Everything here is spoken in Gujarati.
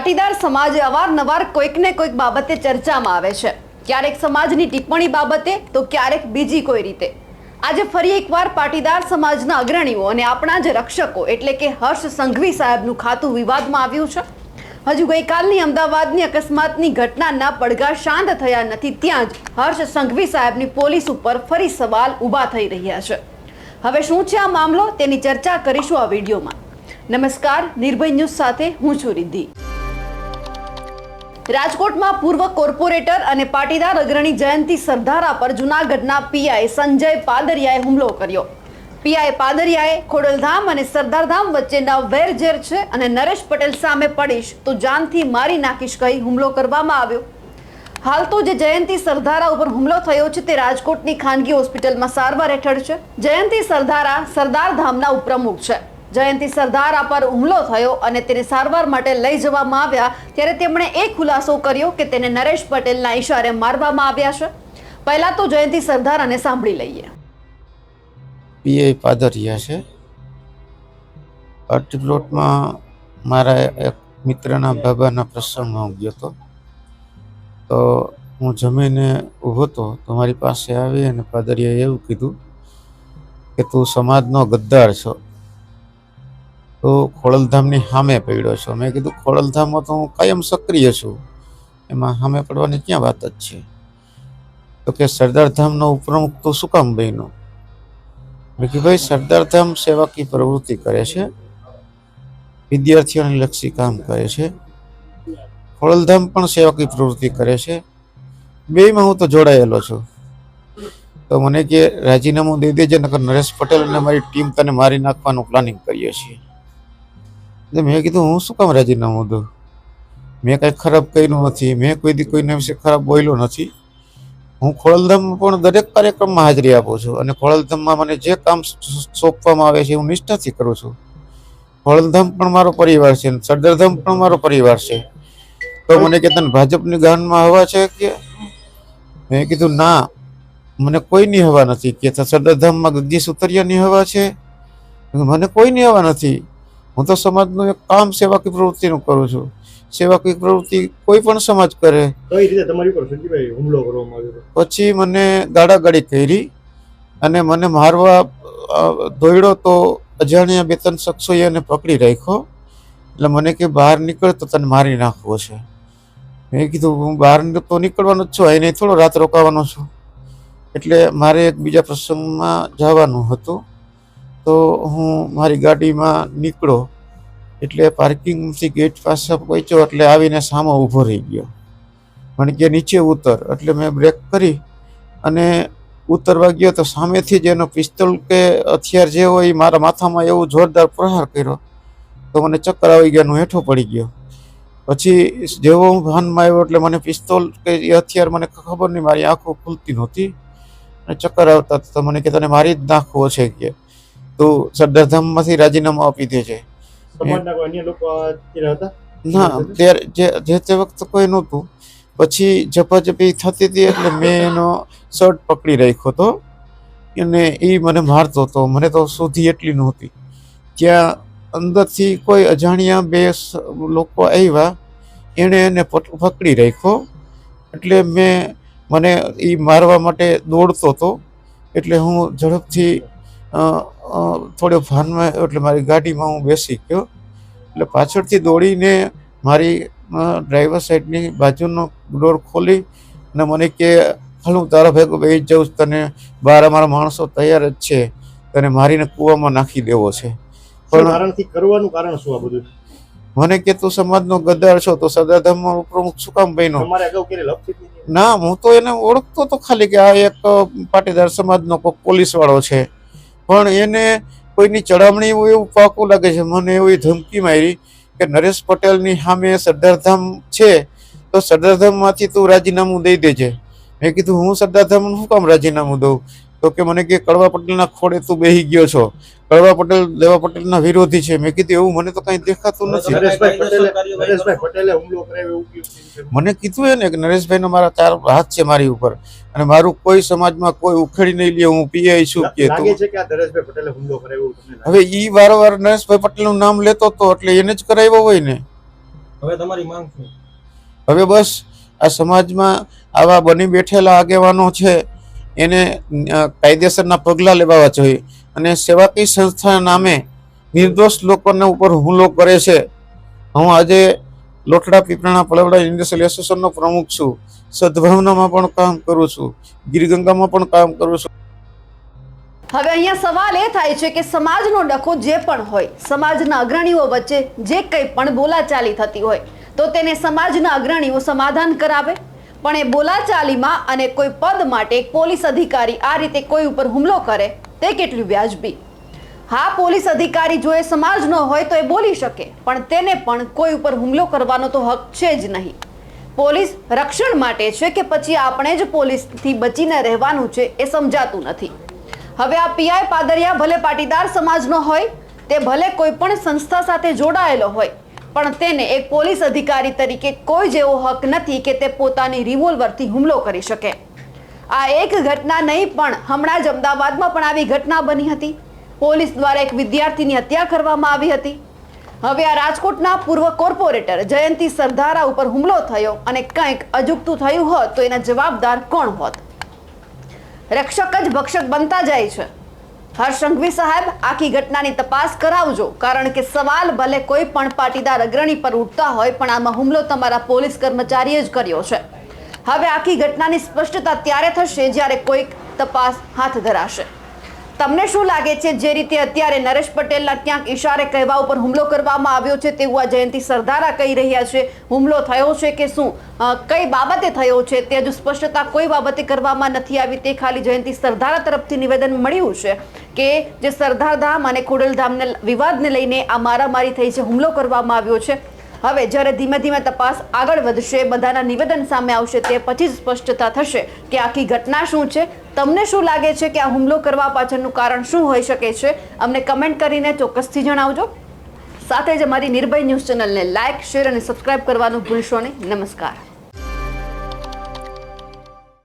પાટીદાર સમાજ અવારનવાર કોઈક ને કોઈક બાબતે ચર્ચામાં આવે છે. ક્યારેક સમાજની ટિપ્પણી બાબતે, તો ક્યારેક બીજી કોઈ રીતે. આજે ફરી એકવાર પાટીદાર સમાજના અગ્રણીઓ અને આપણા જ રક્ષકો, એટલે કે હર્ષ સંઘવી સાહેબનું ખાતું વિવાદમાં આવ્યું છે. હજુ ગઈકાલની અમદાવાદની અકસ્માતની ઘટનાના પડઘા શાંત થયા નથી, ત્યાં જ હર્ષ સંઘવી સાહેબની પોલીસ ઉપર ફરી સવાલ ઊભા થઈ રહ્યા છે. હવે શું છે આ મામલો? તેની ચર્ચા કરીશું આ વિડીયોમાં. નમસ્કાર, નિર્ભય ન્યૂઝ સાથે હું છું રિદ્ધિ. રાજકોટમાં પૂર્વ કોર્પોરેટર અને પાટીદાર અગ્રણી જયંતિ સરદારા પર જૂનાગઢના પીઆઈ સંજય પાદરિયાએ હુમલો કર્યો. પીઆઈ પાદરિયાએ ખોડલધામ અને સરદારધામ વચ્ચેના વેરઝેર છે અને નરેશ પટેલ સામે પડીશ તો જાનથી મારી નાખીશ કહી હુમલો કરવામાં આવ્યો. હાલ તો જે જયંતિ સરદારા ઉપર હુમલો થયો છે તે રાજકોટની ખાનગી હોસ્પિટલમાં સારવાર હેઠળ છે. જયંતિ સરદારા સરદારધામના ઉપપ્રમુખ છે. જયંતિ સરદારા પર હુમલો થયો અને તેને સારવાર માટે લઈ જવામાં આવ્યા ત્યારે તેમણે એ ખુલાસો કર્યો કે તેને નરેશ પટેલના ઈશારે મારવામાં આવ્યા છે. પહેલા તો જયંતિ સરદારાને સાંભળી લઈએ. પીએ પાદરિયા છે. અર્ટી પ્લોટમાં મારા એક મિત્રના બાબાના પ્રસંગમાં હું ગયો હતો. તો હું જમીને ઊભો હતો. તો મારી પાસે આવી અને પાદરિયાએ એવું કીધું કે તું સમાજનો ગદ્દાર છો. તો ખોડલધામની સામે પડ્યો છો. મેં કીધું, ખોડલધામમાં તો હું કાયમ સક્રિય છું. એમાં સામે પડવાની ક્યાં વાત જ છે? તો કે સરદારધામનો ઉપપ્રમુખ તો શું કામ બન્યો? મેં કીધું, ભાઈ, સરદારધામ સેવાકી પ્રવૃત્તિ કરે છે. વિદ્યાર્થીઓને લક્ષી કામ કરે છે. ખોડલધામ પણ સેવાકી પ્રવૃત્તિ કરે છે. બેયમાં હું તો જોડાયેલો છું. તો મને કે, રાજીનામું દઈ દેજે, નકર નરેશ પટેલ અને મારી ટીમ તને મારી નાખવાનું પ્લાનિંગ કરીએ છીએ. એટલે મેં કીધું, હું શું કામ રાજીનામું દઉં મેં કાંઈ ખરાબ કર્યું નથી, મેં કોઈ દી કોઈના વિશે ખરાબ બોલ્યો નથી. હું ખોડલધામમાં પણ દરેક કાર્યક્રમમાં હાજરી આપું છું અને ખોડલધામમાં મને જે કામ સોંપવામાં આવે છે, હું નિષ્ઠાથી કરું છું. ખોડલધામ પણ મારો પરિવાર છે સરદારધામ પણ મારો પરિવાર છે. તો મને કે, તને ભાજપની ગાનમાં હવા છે કે? મેં કીધું, ના, મને કોઈની હવા નથી. કે સરદારધામમાં ગદ્દી સુતરિયાની હવા છે? મને કોઈની હવા નથી. હું તો સમાજનું એક કામ સેવાકી પ્રવૃત્તિનું કરું છું. સેવાકી પ્રવૃત્તિ કોઈ પણ સમાજ કરે. કઈ રીતે? તમારી પર સંજીભાઈ હુમલો કરવામાં આવ્યો પછી મને ગાડાગાડી કરી અને મને મારવા દોડ્યો તો અજાણ્યા બે ત્રણ શખ્સોએ એને પકડી રાખ્યો. એટલે મને કે બહાર નીકળ તો તને મારી નાખવો છે. મેં કીધું હું બહાર તો નીકળવાનો જ છું. અહીં થોડો રાત રોકાવાનો છું. એટલે મારે એક બીજા પ્રસંગમાં જવાનું હતું. તો હું મારી ગાડીમાં નીકળો એટલે પાર્કિંગથી ગેટ પાસે પહોંચ્યો એટલે આવીને સામો ઊભો રહી ગયો. મને કે નીચે ઉતર. એટલે મેં બ્રેક કરી અને ઉતરવા ગયો તો સામેથી જ એનો પિસ્તોલ કે હથિયાર જે હોય એ મારા માથામાં એવું જોરદાર પ્રહાર કર્યો તો મને ચક્કર આવી ગયા હું હેઠો પડી ગયો. પછી જેવો હું ભાનમાં આવ્યો એટલે મને પિસ્તોલ કે એ હથિયાર મને ખબર નહીં, મારી આંખો ખુલતી નહોતી. અને ચક્કર આવતા. તો મને કે તને મારી જ નાખવો છે કે? તું સરદારધામમાંથી રાજીનામું આપી દે હતા? ના ત્યારે જે જે તે વખતે કોઈ નહોતું. પછી ઝપાઝપી થતી હતી એટલે મેં એનો શર્ટ પકડી રાખ્યો હતો. અને એ મને મારતો હતો. મને તો સુધી એટલી નહોતી. ત્યાં અંદરથી કોઈ અજાણ્યા બે લોકો આવ્યા. એણે એને પકડી રાખ્યો. એટલે મેં મને એ મારવા માટે દોડતો હતો. એટલે હું ઝડપથી થોડો ભાનમાં એટલે મારી ગાડીમાં હું બેસી ગયો. એટલે પાછળથી દોડીને મારી ડ્રાઈવર સાઈડની બાજુનો ડોર ખોલી અને મને કે હાલ હું તારા ભેગો બેસી જાઉં છું, તને બહાર અમારા માણસો તૈયાર જ છે. તને મારીને કૂવામાં નાખી દેવો છે. પણ કારણથી? કરવાનું કારણ શું આ બધું? મને કે તું સમાજનો ગદ્દાર છો. તો સદાધામમાં પ્રમુખ શું કામ બન્યો? ના હું તો એને ઓળખતો તો ખાલી કે આ એક પાટીદાર સમાજનો કોઈ પોલીસ વાળો છે. પણ એને કોઈની ચડામણી એવું પાકું લાગે છે. મને એવી ધમકી મારી કે નરેશ પટેલની સામે સરદારધામ છે, તો સરદારધામમાંથી તું રાજીનામું દઈ દેજે. મેં કીધું, હું સરદારધામનું શું કામ રાજીનામું દઉં? તો કે મને કે કડવા પટેલના ખોડે તું બેહી ગયો છો. કડવા પટેલ દેવા પટેલના વિરોધી છે. મેં કીધું એવું મને તો કંઈ દેખાતું નથી. મને કીધું એને ને કે નરેશભાઈનો મારા ચાર હાથ છે મારી ઉપર. અને મારું કોઈ સમાજમાં કોઈ ઉખેડી નહીં લે હું પીઆઈ છું કે લાગે તું છે કે આ નરેશભાઈ પટેલે હુમલો કરાવ્યો એવું તમને લાગે? હવે ઈ વારંવાર નરેશભાઈ પટેલનું નામ લેતો હતો એટલે એને જ કરાવ્યો હોય ને. હવે તમારી માંગ શું? હવે બસ આ સમાજમાં આવા બની બેઠેલા આગેવાનો છે. એને કાયદેસરના પગલાં લેવા જોઈએ. અને સેવાકી સંસ્થા નામે નિર્દોષ લોકોને ઉપર હુમલો કરે છે. હું આજે લોટડા પીપળાના પલવડા ઇન્ડસ્ટ્રીયલ એસોસિએશનનો પ્રમુખ છું. સદભાવનામાં પણ કામ કરું છું. ગીરગંગામાં પણ કામ કરું છું. હવે અહીંયા સવાલ એ થાય છે કે સમાજનો ડખો જે પણ હોય, સમાજના અગ્રણીઓ વચ્ચે જે કંઈ પણ બોલાચાલી થતી હોય, તો તેને સમાજના અગ્રણીઓ સમાધાન કરાવે? પણ એ બોલાચાલીમાં અને કોઈ પદ માટે પોલીસ અધિકારી આ રીતે કોઈ ઉપર હુમલો કરે, તે કેટલું વ્યાજબી? હા, પોલીસ અધિકારી જો એ સમાજનો હોય તો એ બોલી શકે, પણ તેને પણ કોઈ ઉપર હુમલો કરવાનો તો હક છે જ નહીં. પોલીસ રક્ષણ માટે છે કે પછી આપણે જ પોલીસથી બચીને રહેવાનું છે એ સમજાતું નથી. હવે આ પીઆઈ પાદરિયા ભલે પાટીદાર સમાજનો હોય, તે ભલે કોઈ પણ સંસ્થા સાથે જોડાયેલો હોય પણ તેને એક પોલીસ અધિકારી તરીકે કોઈ જેવો હક નથી કે તે પોતાની રિવોલ્વરથી હુમલો કરી શકે. આ એક ઘટના નહીં, પણ હમણાં જ અમદાવાદમાં પણ આવી ઘટના બની હતી. પોલીસ દ્વારા એક વિદ્યાર્થીની હત્યા કરવામાં આવી હતી. હવે આ રાજકોટના પૂર્વ કોર્પોરેટર જયંતિ સરદારા ઉપર હુમલો થયો અને કંઈક અજુગતું થયું હોત તો એના જવાબદાર કોણ હોત? રક્ષક જ ભક્ષક બનતા જાય છે. હર્ષ સંઘવી સાહેબ, આખી ઘટનાની તપાસ કરાવજો. કારણ કે સવાલ ભલે કોઈ પણ પાટીદાર અગ્રણી પર ઉઠતા હોય, પણ આમાં હુમલો તમારા પોલીસ કર્મચારીએ જ કર્યો છે. હવે આખી ઘટનાની સ્પષ્ટતા ત્યારે થશે જ્યારે કોઈક તપાસ હાથ ધરાશે. તમને શું લાગે છે જે રીતે અત્યારે નરેશ પટેલના ક્યાંક ઈશારે કહેવા ઉપર હુમલો કરવામાં આવ્યો છે તેવું આ જયંતિ સરદારા કહી રહ્યા છે? હુમલો થયો છે કે શું? કઈ બાબતે થયો છે? તે હજુ સ્પષ્ટતા કોઈ બાબતે કરવામાં નથી આવી. તે ખાલી જયંતિ સરદારા તરફથી નિવેદન મળ્યું છે કે જે સરદારધામ અને ખોડલધામને વિવાદને લઈને આ મારામારી થઈ છે, હુમલો કરવામાં આવ્યો છે. હવે જ્યારે ધીમે ધીમે તપાસ આગળ વધશે, બધાના નિવેદન સામે આવશે, તે પછી સ્પષ્ટતા થશે કે આખી ઘટના શું છે, તમને શું લાગે છે કે આ હુમલો કરવા પાછળનું કારણ શું હોઈ શકે છે, અમને કમેન્ટ કરીને ચોક્કસથી જણાવજો. સાથે જ અમારી નિર્ભય ન્યૂઝ ચેનલને લાઇક શેર અને સબસ્ક્રાઇબ કરવાનું ભૂલશો નહીં. નમસ્કાર.